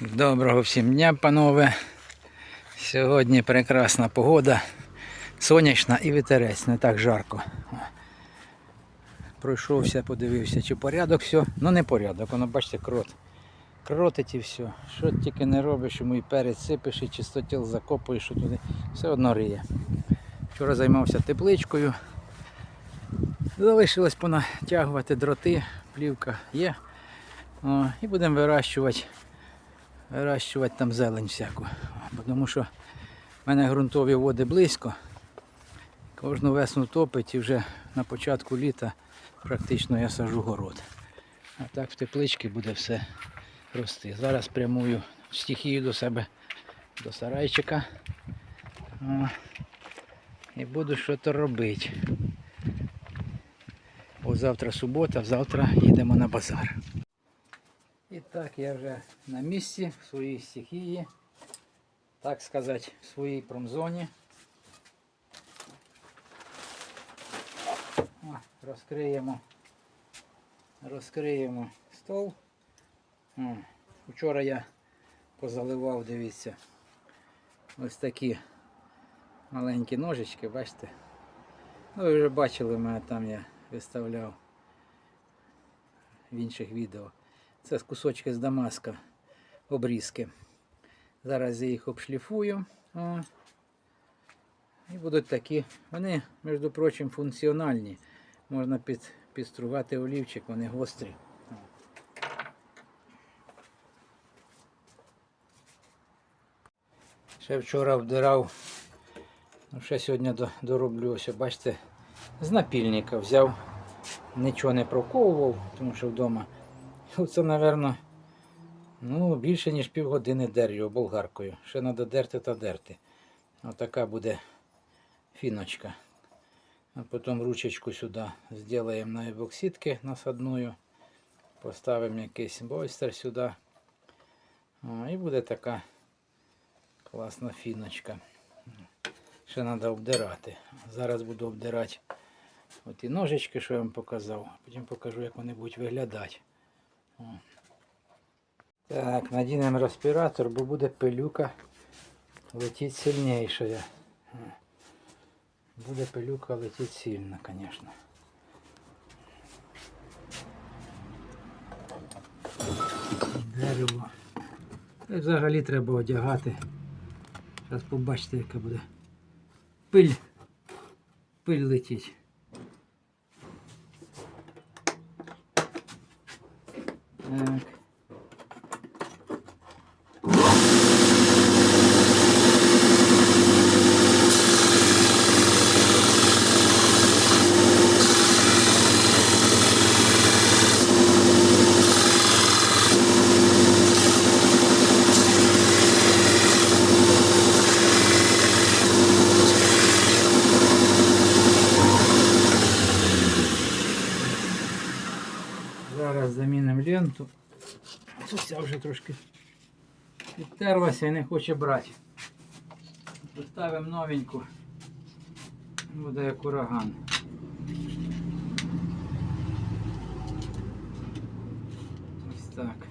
Доброго всім дня, панове. Сьогодні прекрасна погода, сонячна і вітерець, не так жарко. Пройшовся, подивився, чи порядок все. Ну не порядок, воно бачите, крот. Кротить і все. Що тільки не робиш, йому і перець сипиш, і чистотіл закопуєш що туди. Все одно риє. Вчора займався тепличкою. Залишилось понатягувати дроти, плівка є. О, і будемо вирощувати вирощувати там зелень всяку. Тому що в мене ґрунтові води близько. Кожну весну топить і вже на початку літа практично я сажу город. А так в тепличці буде все рости. Зараз прямую стихію до себе до сарайчика. О, і буду щось робити. Бо завтра субота, завтра їдемо на базар. Так я вже на місці в своїй стихії, так сказати, в своїй промзоні. О, розкриємо, розкриємо стол. О, вчора я позаливав, дивіться, ось такі маленькі ножички, бачите? Ну, ви вже бачили, мене там я виставляв в інших відео. Це з кусочки з Дамаска обрізки. Зараз я їх обшліфую. О. І будуть такі. Вони, між прочим, функціональні. Можна під, підстругати олівчик, вони гострі. Ще вчора вдирав, ну ще сьогодні до- дороблю, ось, бачите, з напільника взяв, нічого не проковував, тому що вдома. Це, мабуть, ну, більше, ніж півгодини дер його болгаркою. Ще треба дерти та дерти. Отака буде фіночка. А потім ручечку сюди зробимо на ебоксидки насадною. Поставимо якийсь бойстер сюди. О, і буде така класна фіночка. Ще треба обдирати. Зараз буду обдирати оті ножички, що я вам показав. Потім покажу, як вони будуть виглядати. Так, надінемо респіратор, бо буде пилюка летіть сильніше. О. Буде пилюка летіть сильно, звісно. Дерево. Й взагалі треба одягати. Зараз побачите, яка буде пиль. Пиль летіть. Так. Зараз замінимо ленту. Ця вже трошки підтерлася і не хоче брати. Поставимо новеньку. Буде як ураган. Ось так.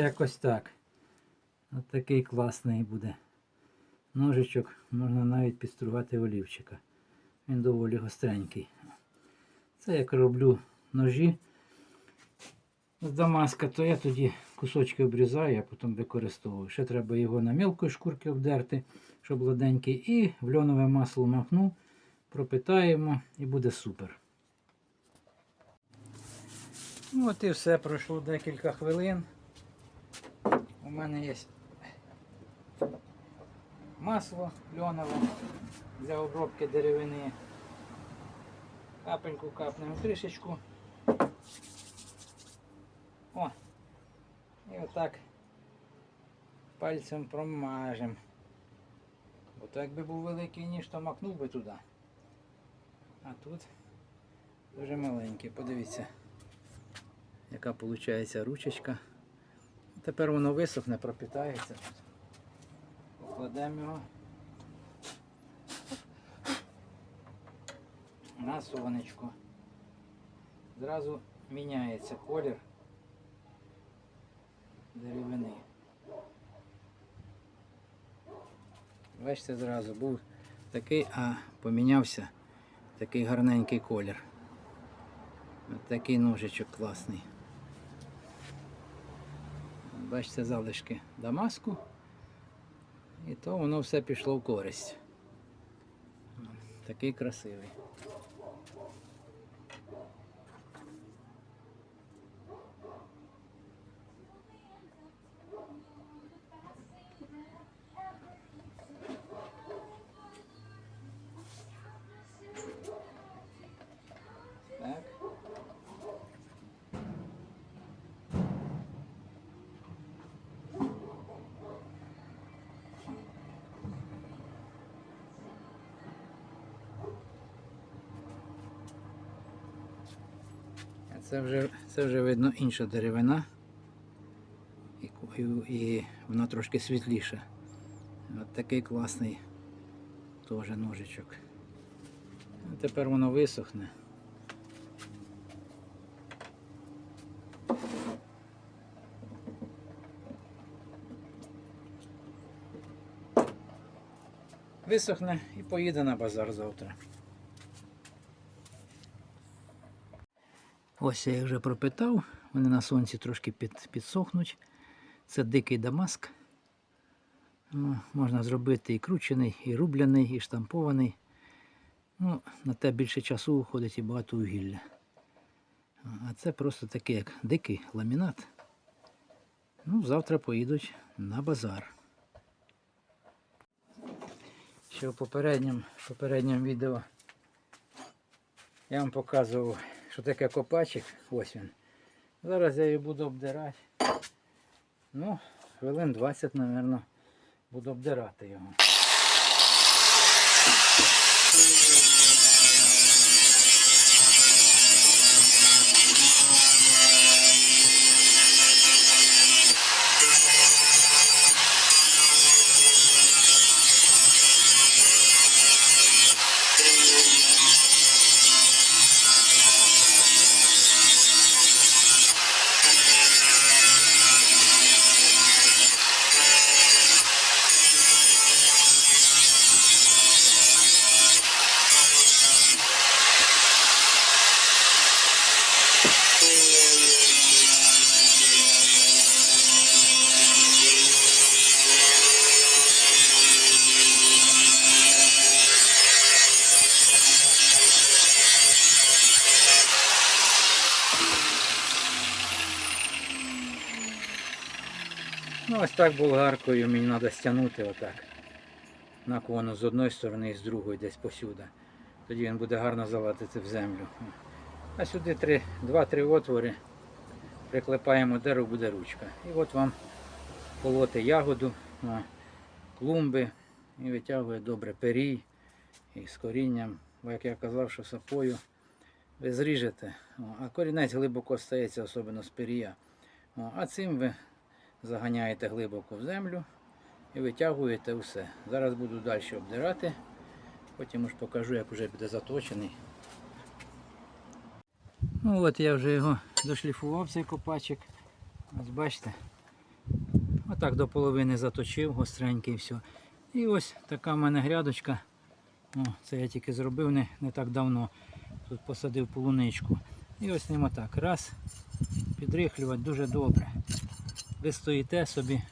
Якось так. От такий класний буде. Ножичок можна навіть підстругати олівчика. Він доволі гостренький. Це як роблю ножі з Дамаска, то я тоді кусочки обрізаю, а потім використовую. Ще треба його на мілкої шкурки обдерти, щоб гладенький. І в льонове масло макну, пропитаємо і буде супер. Ну от і все, пройшло декілька хвилин. У мене є масло льонове для обробки деревини. Капельку капнемо в кришечку. О! І отак пальцем промажемо. Бо якби був великий ніж, то макнув би туди. А тут дуже маленький. Подивіться, яка виходить ручечка. Тепер воно висохне, пропітається. Покладемо його на сонечко. Зразу міняється колір деревини. Бачите, зразу був такий, а помінявся такий гарненький колір. Ось такий ножичок класний. Бачите, залишки Дамаску. І то воно все пішло в користь. Такий красивий. Це вже, це вже видно інша деревина. І, і, вона трошки світліша. От такий класний теж ножичок. Тепер воно висохне. Висохне і поїде на базар завтра. Ось я їх вже пропитав. Вони на сонці трошки під, підсохнуть. Це дикий дамаск. Ну, можна зробити і кручений, і рубляний, і штампований. Ну, на те більше часу уходить і багато вугілля. А це просто такий як дикий ламінат. Ну, завтра поїдуть на базар. Ще в попередньому, попередньому відео я вам показував, що таке копачик. Ось він. Зараз я її буду обдирати. Ну, хвилин 20, мабуть, буду обдирати його. Ну, ось так болгаркою мені треба стягнути отак. Наклону з одної сторони і з другої десь посюди. Тоді він буде гарно залатити в землю. А сюди три, два-три отвори. Приклепаємо дерево, буде ручка. І от вам полоти ягоду, клумби і витягує добре перій і з корінням. Бо як я казав, що сапою ви зріжете, а корінець глибоко стається, особливо з перія. А цим ви заганяєте глибоко в землю і витягуєте все. Зараз буду далі обдирати, потім уж покажу, як вже буде заточений. Ну от я вже його дошліфував цей копачик. Ось бачите, Отак до половини заточив, гостренький все. І ось така в мене грядочка. О, це я тільки зробив не, не так давно. Тут посадив полуничку. І ось ним отак. Раз, підрихлювати дуже добре. Ви стоїте собі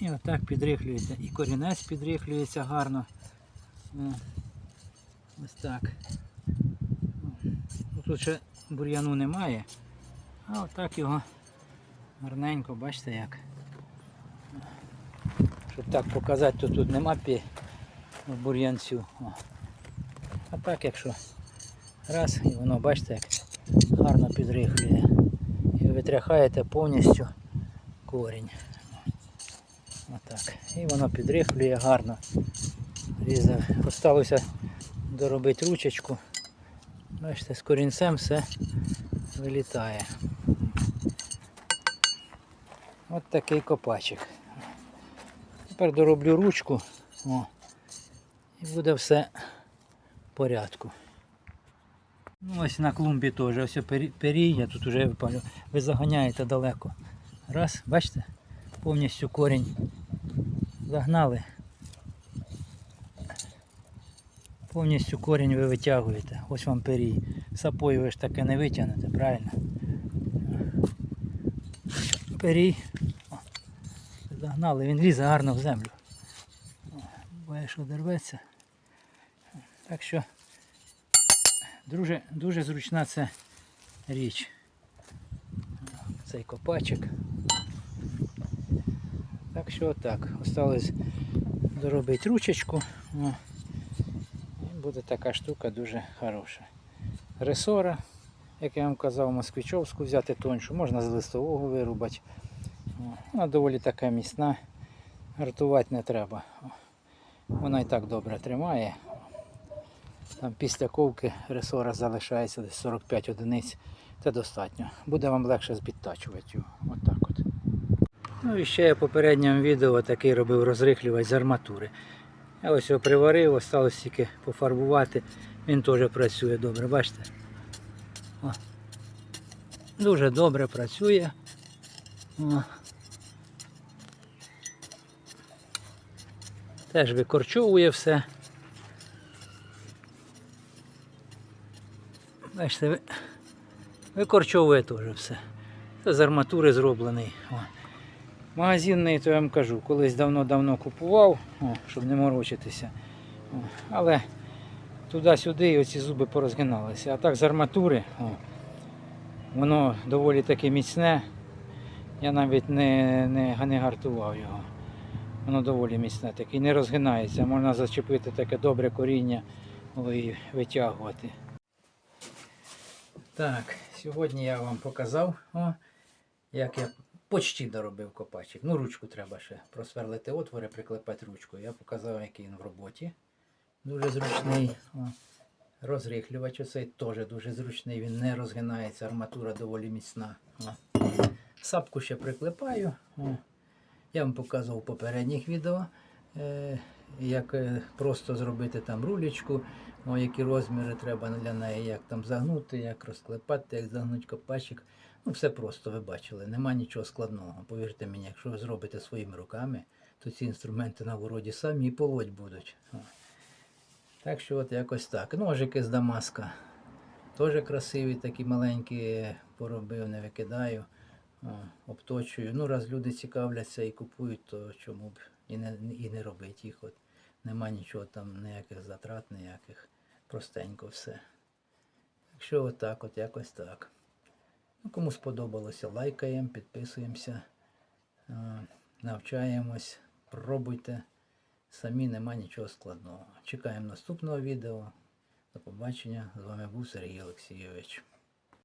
і отак підрихлюєте. І корінець підрихлюється гарно. Ось так. Тут ще бур'яну немає. А отак його гарненько, бачите як. Щоб так показати, то тут нема пі бур'янцю. А так якщо раз і воно бачите як гарно підрихлює. І витряхаєте повністю корінь. Отак. І воно підрихлює гарно. Різав. Осталося доробити ручечку. Бачите, з корінцем все вилітає. От такий копачик. Тепер дороблю ручку. О, і буде все в порядку. Ну, ось на клумбі теж, ось пері- періння тут вже. Ви заганяєте далеко. Раз, бачите? Повністю корінь загнали. Повністю корінь ви витягуєте. Ось вам перій. Сапою ви ж таке не витягнете, правильно? Перій. Загнали, він лізе гарно в землю. Буває, що дерветься. Так що дуже, дуже зручна це річ. Цей копачик. Так що отак. Осталось доробити ручечку. О. І буде така штука дуже хороша. Ресора, як я вам казав, москвичовську взяти тоншу, можна з листового вирубати. О, Вона доволі така міцна. Гартувати не треба. О, Вона і так добре тримає. Там після ковки ресора залишається десь 45 одиниць. Це достатньо. Буде вам легше збідтачувати його. Отак от. Ну і ще я в попередньому відео такий робив розрихлювач з арматури. Я ось його приварив, осталось тільки пофарбувати. Він теж працює добре, бачите? О. Дуже добре працює. О. Теж викорчовує все. Бачите, викорчовує теж все. Це з арматури зроблений. О. Магазинний, то я вам кажу, колись давно-давно купував, о, щоб не морочитися. О, але туди-сюди і оці зуби порозгиналися. А так з арматури, о, воно доволі таки міцне. Я навіть не, не, не гартував його. Воно доволі міцне, таке, не розгинається. Можна зачепити таке добре коріння і витягувати. Так, сьогодні я вам показав, о, як я почти доробив копачик. Ну, ручку треба ще просверлити отвори, приклепати ручку. Я показав, який він в роботі. Дуже зручний. Розрихлювач оцей теж дуже зручний, він не розгинається, арматура доволі міцна. Сапку ще приклепаю. Я вам показував в попередніх відео, е, як е, просто зробити там рулечку, які розміри треба для неї, як там загнути, як розклепати, як загнути копачик. Ну, все просто, ви бачили, нема нічого складного. Повірте мені, якщо ви зробите своїми руками, то ці інструменти на городі самі і полоть будуть. Так що от якось так. Ножики з Дамаска. Теж красиві, такі маленькі поробив, не викидаю, обточую. Ну, раз люди цікавляться і купують, то чому б і не, і не робити їх. От. Нема нічого там, ніяких затрат, ніяких. Простенько все. Так що отак, от якось так. Ну, кому сподобалося, лайкаємо, підписуємося, е, навчаємось, пробуйте. Самі нема нічого складного. Чекаємо наступного відео. До побачення. З вами був Сергій Олексійович.